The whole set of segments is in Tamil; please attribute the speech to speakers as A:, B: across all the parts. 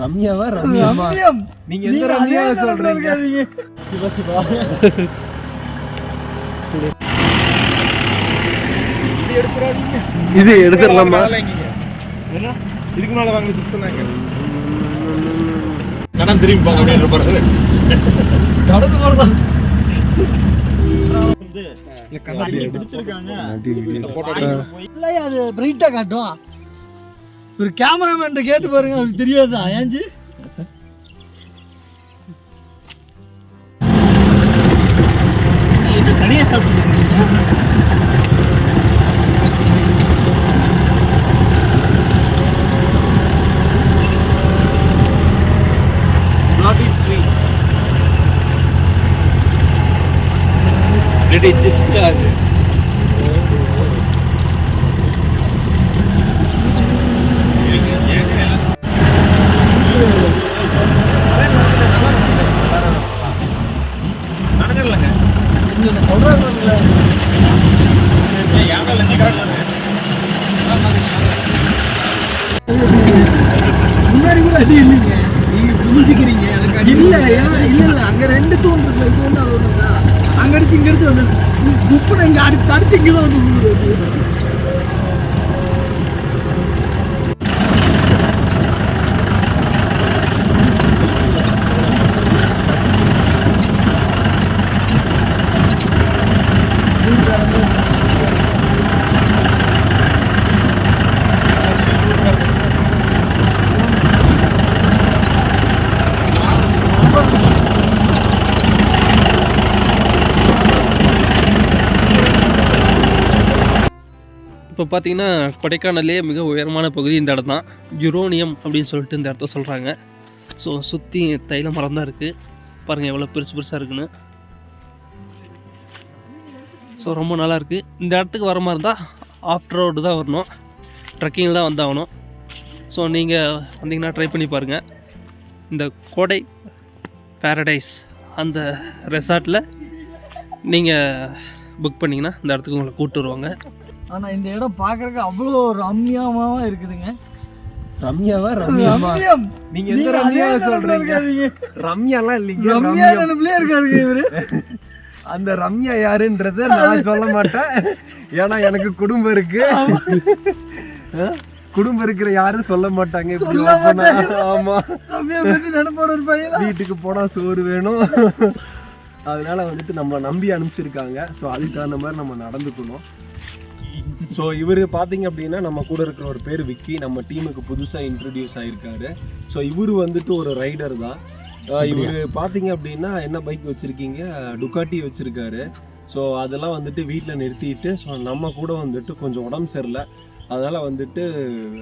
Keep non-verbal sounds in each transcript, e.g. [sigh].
A: ரம்யாவா? ரம்யாவா
B: ரம்யம்.
A: நீங்க எந்த ரம்யாவை சொல்றீங்க. சிவா சிவா. இது எடுத்துடலாமா?
C: என்ன? இதுக்கு மேல வாங்கி சொன்னாங்க. கடன் திரும்பி போங்க அப்படின்ற பிறகு
B: கடந்து போறதா? இல்லையா, அது பிரைட்டா காட்டும். ஒரு கேமராமேன் கேட்டு பாருங்க அவருக்கு தெரியாதா? ஏஞ்சி
C: தனியா சாப்பிட்டு
A: நாட்டி ஸ்வீட்
C: ரெடி சிப்ஸ் அது நடந்துடலங்க
B: சொல்றாங்க
C: யாரும் இல்லை
B: முன்னாடி கூட அடி இல்லைங்க நீங்க புரிஞ்சுக்கிறீங்க எனக்கு அடி இல்ல ஏன்னா இல்ல இல்ல அங்க ரெண்டு தூண் இருக்கு இது ஒண்ணு அது ஒண்ணு அங்க அடிச்சு இங்க அடிச்சு வந்து குப்புன இங்க அடிச்சு அடிச்சு இங்கதான் வந்து
D: இப்போ பார்த்தீங்கன்னா கொடைக்கானல்லே மிக உயரமான பகுதி இந்த இடம் தான் ஜுரோனியம் அப்படின்னு சொல்லிட்டு இந்த இடத்த சொல்கிறாங்க ஸோ சுற்றி தைல மரம் தான் இருக்குது பாருங்கள் எவ்வளோ பெருசு பெருசாக இருக்குன்னு. ஸோ ரொம்ப நல்லா இருக்குது இந்த இடத்துக்கு வர மாதிரி இருந்தால் ஆஃப்டர் ரோடு தான் வரணும். ட்ரெக்கிங்கில் தான் வந்தாகணும். ஸோ நீங்கள் வந்தீங்கன்னா ட்ரை பண்ணி பாருங்கள் இந்த கோடை பேரடைஸ் அந்த ரெசார்ட்டில் நீங்கள் புக் பண்ணிங்கன்னா இந்த இடத்துக்கு உங்களை கூப்பிட்டு வருவாங்க.
B: ஆனா இந்த இடம் பாக்குறதுக்கு அவ்வளோ ரம்யமா இருக்குதுங்க.
A: ரம்யாவா? ரம்யாவா
B: ரம்யம்.
A: நீங்க எந்த ரம்யாவை சொல்றீங்க. ரம்யாலாம் இல்லைங்க
B: ரம்யா நினைப்புலயே இருக்காருங்க இவரு.
A: அந்த ரம்யா யாருன்றத நான் சொல்ல மாட்டேன். ஏன்னா எனக்கு குடும்பம் இருக்கு? குடும்பம் இருக்கிற யாரும் சொல்ல மாட்டாங்க. இப்படி. ஆமா. வீட்டுக்கு போனா சோறு வேணும். அதனால வந்துட்டு நம்மளை நம்பி அனுப்பிச்சிருக்காங்க. ஸோ அதுக்கு தகுந்த மாதிரி நம்ம நடந்துக்கணும். ஸோ இவர் பார்த்தீங்க அப்படின்னா நம்ம கூட இருக்கிற ஒரு பேர் விக்கி. நம்ம டீமுக்கு புதுசாக இன்ட்ரடியூஸ் ஆயிருக்காரு. ஸோ இவர் வந்துட்டு ஒரு ரைடர் தான். இவர் பார்த்தீங்க அப்படின்னா என்ன பைக் வச்சுருக்கீங்க? டுக்காட்டி வச்சுருக்காரு. ஸோ அதெல்லாம் வந்துட்டு வீட்டில் நிறுத்திட்டு ஸோ நம்ம கூட வந்துட்டு கொஞ்சம் உடம்பு சரியில்லை. அதனால் வந்துட்டு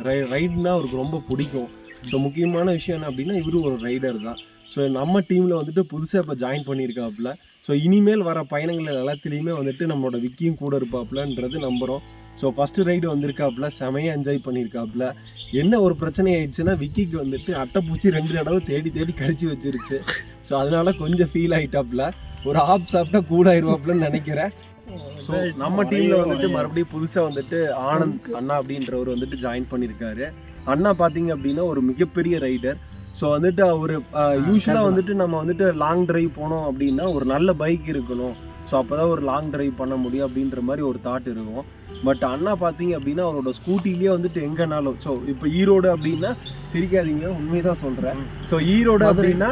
A: ரை ரைடுனா அவருக்கு ரொம்ப பிடிக்கும். ஸோ முக்கியமான விஷயம் என்ன அப்படின்னா இவரு ஒரு ரைடர் தான். ஸோ நம்ம டீமில் வந்துட்டு புதுசாக இப்போ ஜாயின் பண்ணியிருக்காப்புல. ஸோ இனிமேல் வர பயணங்கள் எல்லாத்துலேயுமே வந்துட்டு நம்மளோட விக்கியும் கூட இருப்பாப்புலன்றது நம்புகிறோம் ஸோ ஃபஸ்ட்டு ரைடு வந்திருக்காப்புல செமையாக என்ஜாய் பண்ணியிருக்காப்புல என்ன ஒரு பிரச்சனை ஆயிடுச்சுன்னா விக்கிக்கு வந்துட்டு அட்டைப்பூச்சி ரெண்டு தடவை தேடி தேடி கடிச்சு வச்சிருச்சு. ஸோ அதனால கொஞ்சம் ஃபீல் ஆயிட்டாப்புல. ஒரு ஆப் சாப்பிட்டா கூட ஆயிடுவாப்புலன்னு நினைக்கிறேன் ஸோ நம்ம டீமில் வந்துட்டு மறுபடியும் புதுசாக வந்துட்டு ஆனந்த் அண்ணா அப்படின்றவர் வந்துட்டு ஜாயின் பண்ணியிருக்காரு அண்ணா பார்த்தீங்க அப்படின்னா ஒரு மிகப்பெரிய ரைடர் ஸோ வந்துட்டு அவர் யூஸ்வலாக வந்துட்டு நம்ம வந்துட்டு லாங் டிரைவ் போனோம் அப்படின்னா ஒரு நல்ல பைக் இருக்கணும். ஸோ அப்போ தான் ஒரு லாங் டிரைவ் பண்ண முடியும் அப்படின்ற மாதிரி ஒரு தாட் இருக்கும். பட் அண்ணா பார்த்தீங்க அப்படின்னா அவரோட ஸ்கூட்டிலேயே வந்துட்டு எங்கேனாலும் ஸோ இப்போ ஈரோடு அப்படின்னா சிரிக்காதீங்க உண்மைதான் சொல்கிறேன் ஸோ ஈரோடு அப்படின்னா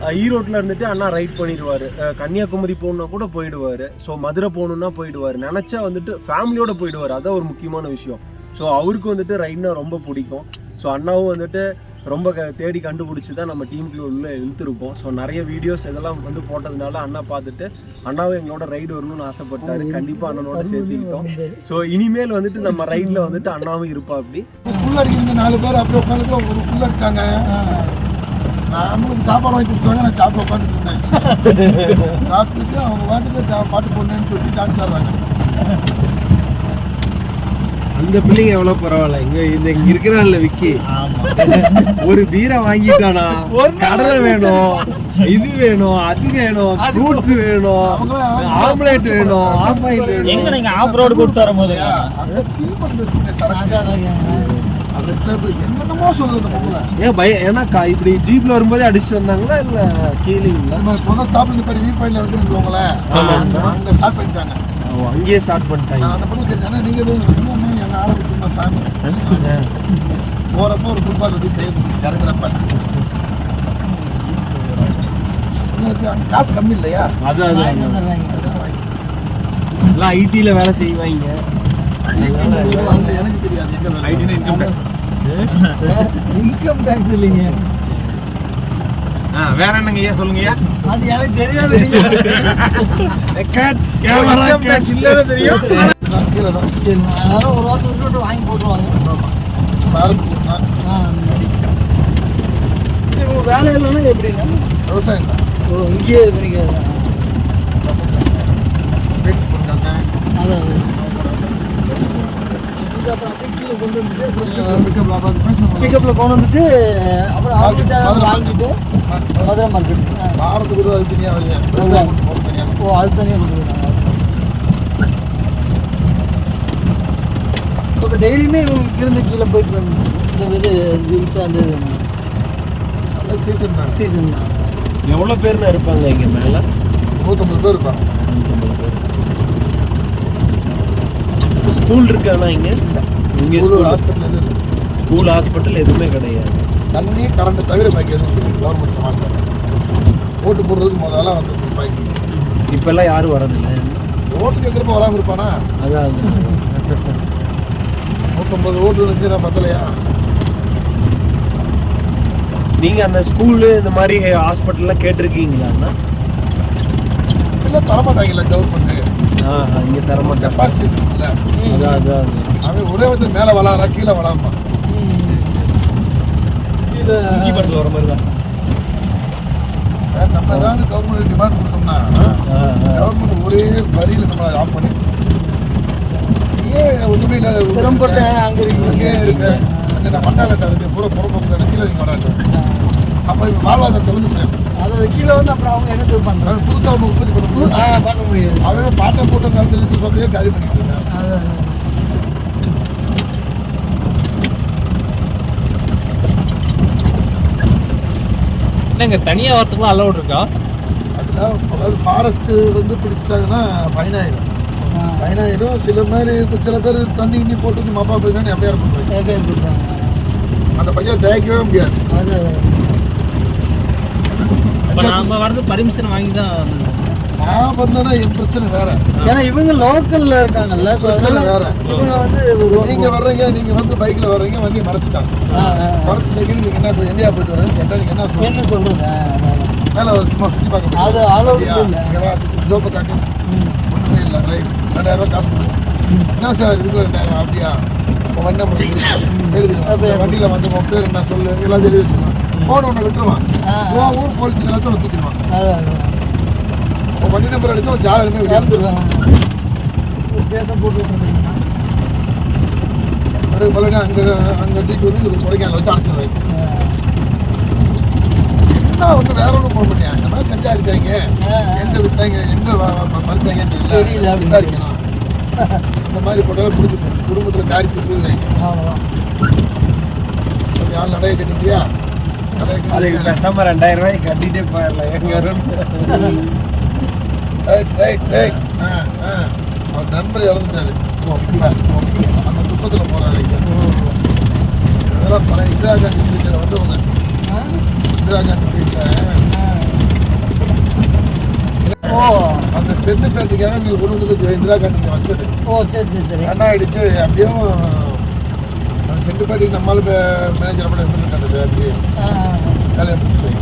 A: அஹ், ஈரோட்ல இருந்துட்டு அண்ணா ரைட் பண்ணிடுவார். கன்னியாகுமரி போகணுன்னா கூட போயிடுவார். ஸோ மதுரை போகணுன்னா போயிடுவார். நினச்சா வந்துட்டு ஃபேமிலியோட போயிடுவார். அதான் ஒரு முக்கியமான விஷயம். ஸோ அவருக்கு வந்துட்டு ரைட்னா ரொம்ப பிடிக்கும். ஸோ அண்ணாவும் வந்துட்டு ரொம்ப க தேடி கண்டுபிடிச்சி தான் நம்ம டீமுக்குள்ள உள்ள இழுத்துருப்போம். ஸோ நிறைய வீடியோஸ் இதெல்லாம் வந்து போட்டதுனால அண்ணா பார்த்துட்டு அண்ணாவும் எங்களோட ரைடு வரணும்னு ஆசைப்பட்டாரு. கண்டிப்பாக அண்ணனோட சேர்த்துக்கிட்டோம். ஸோ இனிமேல் வந்துட்டு நம்ம ரைடில் வந்துட்டு அண்ணாவும் இருப்பா அப்படி.
E: புல் அடிக்கிற நாலு பேர் அப்படியே உட்காந்துட்டு ஒரு புல் அடிச்சாங்க. நம்மளுக்கு சாப்பாடு வாங்கி கொடுத்தாங்க நான் சாப்பிட உட்காந்துட்டு இருந்தேன். [laughs] சாப்பிட்டுட்டு அவங்க பாட்டுக்கு பாட்டு போடணுன்னு சொல்லி டான்ஸ் ஆடுறாங்க.
A: அந்த பிள்ளைங்க எவ்வளோ பரவாயில்ல. இங்க இந்த இங்க இருக்கிறான்ல விக்கி. ஒரு பீரை வாங்கிட்டானா? கடலை வேணும் இது வேணும் அது வேணும் ஃப்ரூட்ஸ் வேணும். ஆம்லேட் வேணும் ஆஃப் ஆயில் வேணும்.
B: நீங்க ஆஃப் ரோடு கூட்டு
E: பண்ணுறது சரக்கு என்னென்னமோ சொல்லுது
A: ஏன் பய ஏன்னா இப்படி ஜீப்ல வரும்போதே அடிச்சுட்டு வந்தாங்களா இல்ல கீழேங்களா
E: நம்ம சொந்த ஸ்டாப்ல நிப்பாடி வீ பாயிண்ட்ல இருக்குன்னு. அங்க ஸ்டார்ட் பண்ணிட்டாங்க.
A: ஓ, அங்கேயே ஸ்டார்ட் பண்ணிட்டாங்க.
E: அந்த கேட்டேன் நீங்க எதுவும் சாமி போறப்போ ஒரு ஃபுட்பால் வந்து இறங்குறப்ப காசு கம்மி இல்லையா
A: அது அது
B: வாங்கிட்டு வந்துடுறாங்க.
A: எல்லாம் ஐடில வேலை செய்வாங்க
E: எனக்கு தெரியாது எங்க
C: ஐடினா இன்கம் டேக்ஸ்
B: இன்கம் டேக்ஸ் இல்லைங்க
C: வேற என்னங்க ஐயா சொல்லுங்க ஐயா
B: அது எனக்கு தெரியாது [laughs]
C: கேமரா இல்லன்னு தெரியும்
E: நான் கீழே தான்
B: அதனால ஒரு வாரத்தை விட்டு வாங்கி போட்டுருவாங்க. இவங்க வேலை இல்லைன்னா எப்படிங்க
E: விவசாயம் தான்
B: ஓ இங்கேயே இது
E: பேசணும்
B: பிக்கப்பில் கொண்டு வந்துட்டு அப்புறம் வாங்கிட்டு மதுரை மார்க்கெட்
E: வாரத்துக்கு அது தனியாக
B: ஓ அது தனியாக கொண்டு இப்போ டெய்லியுமே இருந்து கீழே போயிட்டு வந்து இந்த இது ஜீன்ஸ் அந்த இது
E: சீசன் தான்.
B: சீசன் தான்.
A: எவ்வளவு பேர்னா இருப்பாங்க இங்க மேல?
E: நூற்றம்பது பேர் இருப்பாங்க.
A: ஸ்கூல் இருக்கானா இங்க? இங்க
E: ஒரு
A: ஸ்கூல்.
E: ஹாஸ்பிட்டல் எதுவும் இல்லை.
A: ஸ்கூல் ஹாஸ்பிட்டல் எதுவுமே கிடையாது.
E: தண்ணி கரண்ட் தவிர பாக்கி எதுவும் கவர்மெண்ட் சமாச்சாரம். ஓட்டு போடுறதுக்கு முதல்ல வந்து பாக்கி
A: இப்பெல்லாம் யாரும் வரதில்லை.
E: ஓட்டு கேட்குறப்ப வராமல் இருப்பானா?
A: அதான்.
E: நூற்றம்பது ஓட்டு வச்சு நான் பத்தலையா?
A: நீங்க அந்த ஸ்கூலு இந்த மாதிரி ஹாஸ்பிட்டல்லாம் கேட்டிருக்கீங்களா அண்ணா?
E: இல்லை தரமாட்டாங்கல்ல கவர்மெண்ட்
A: ஆஹா இங்க தர மாட்டேன்
E: கெப்பாசிட்டி இருக்குல்ல
A: அதான் அதான் அதான்.
E: அவன் ஒரே வந்து மேலே வளாரா கீழே வளாமா
B: கீழே
C: படத்துல வர மாதிரி தான்.
E: நம்ம ஏதாவது கவர்மெண்ட் டிமாண்ட் கொடுத்தோம்னா
A: ஆ, ஆ.
E: கவர்மெண்ட் ஒரே வரியில் நம்ம ஆஃப் பண்ணி ஏன் ஒன்றுமே இல்லாத இருக்க?
B: அங்க இருக்கீங்க.
E: அங்கே இருக்கு மண்டாலட்டை இருக்கு. பூரா புறப்போக்கு தானே கீழே நீங்கள் வராது அப்போ இப்போ வாழ்வாதாரத்தை வந்து
B: அதை கீழே வந்து அப்புறம் அவங்க என்ன பண்ணுறாங்க
E: புதுசாக ஒன்று உற்பத்தி பண்ண முடியும்.
B: முடியாது.
E: பாட்டை போட்ட காலத்துல இருந்து சொல்லையே காலி பண்ணிட்டு இருக்கான்.
B: அதான்
C: என்னங்க தனியா வரத்துக்குலாம் அலௌட் இருக்கா?
E: அதில் அதாவது ஃபாரஸ்ட் வந்து பிடிச்சிட்டாங்கன்னா ஃபைன் ஆயிடும் சில மாதிரி சில பேர் தண்ணி கிண்ணி போட்டு வந்து மப்பா போய் எஃப்ஐஆர் பண்ணுவாங்க
B: கேட்க கொடுப்பாங்க
E: அந்த பையன் தயக்கவே முடியாது.
B: அது
C: இப்போ நாம வரது பர்மிஷன் வாங்கி தான்
E: நான் வந்தேன்னா என் பிரச்சனை வேற.
B: ஏன்னா இவங்க லோக்கல்ல இருக்காங்கல்ல
E: பிரச்சனை
B: அதனால
E: வேற.
B: இவங்க வந்து ஒரு
E: நீங்க வர்றீங்க நீங்க வந்து பைக்ல வர்றீங்க வண்டி மறைச்சிட்டாங்க. மறைச்ச செகண்ட் நீங்க என்ன சொல்றீங்க போயிட்டு வரேன்னு கேட்டா நீங்க என்ன சொல்றீங்க?
B: என்ன அதான்.
E: மேல சும்மா சுத்தி பார்க்க
B: அது
E: ஜோப்பை காட்டு. இல்லை ரைட் ரெண்டாயிரம் ரூபாய் காசு என்ன சார் இதுக்கு ரெண்டாயிரம் அப்படியா உன் வண்டி நம்பர் எழுதிடுவான் வந்து உன் பேர் என்ன சொல்லு எல்லாத்தையும் எழுதி வச்சுருவான் போன ஒன்று விட்டுருவான் உன் ஊர் போலீஸ் எல்லாத்தையும் தூக்கிடுவான் உன் வண்டி நம்பர் எடுத்து உன் ஜாதகமே வெளியே
B: போட்டு விட்டுருந்தீங்கன்னா.
E: போல அங்கே அங்கே தூக்கி வந்து ஒரு கொடைக்கானல் வச்சு அடைச்சிடுவாங்க என்ன ஒன்று வேற ஒன்றும் போட மாட்டேன் இந்த மாதிரி கஞ்சா எங்க வித்தாங்க எங்க வ- வ- மறிச்சாங்கன்னு
B: தெரியல.
E: விசாரிக்கணும். [laughs] இந்த மாதிரி போட்டாலும் பிடிச்சி குடும்பத்தில் காரி போயிருவாங்க
B: அவ்வளவுதான்.
E: கொஞ்சம் ஆள் நடைய கட்டிட்டியா?
A: அதுக்கு? பேசாம ரெண்டாயிரம் ரூபாய் கட்டிட்டே போயிடலாம். எங்க
E: ரைட் ரைட் ரைட் ஆ ஆ. அவர் நண்பர் இறந்துட்டாரு அந்த துக்கத்தில் போறாரு இதெல்லாம் பழைய இந்திரா காந்தி ஸ்பீச்சில் வந்தவங்க
B: ஆ?
E: இந்திரா காந்தி ஸ்பீச்சில்
B: ஓ.
E: அந்த சென்டிமெண்ட்டுக்காக நீங்கள் கொண்டு வந்து இந்திரா காந்தி வச்சது.
B: ஓ சரி சரி சரி.
E: என்ன ஆயிடுச்சு அப்படியும் அந்த சென்டிமெண்ட்டுக்கு நம்மளால மேனேஜர் கூட இருந்துட்டு அந்த பேட்டரி
B: ஆ, ஆ.
E: வேலையை முடிச்சுட்டு.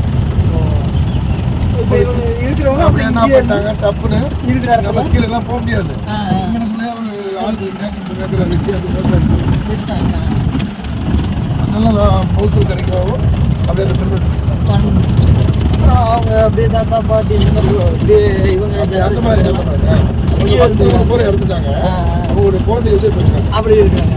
B: இருக்கிறவங்க
E: அப்படி என்ன பண்ணிட்டாங்க? டப்புன்னு
B: இருக்கிற
E: நம்ம கீழே எல்லாம் போக முடியாது. இங்கனுக்குள்ளே ஒரு ஆள் வேக்கிற வெட்டி அது. அதனால மௌசூல் கிடைக்கவும் அப்படியே அதை திரும்ப
B: பண்ணு. அப்புறம் அவங்க அப்படியே தாத்தா பாட்டி அப்படியே இவங்க
E: அந்த மாதிரி வந்து பூரா இறந்துட்டாங்க. அவங்களுடைய குழந்தை போயிருக்காங்க
B: அப்படி இருக்காங்க.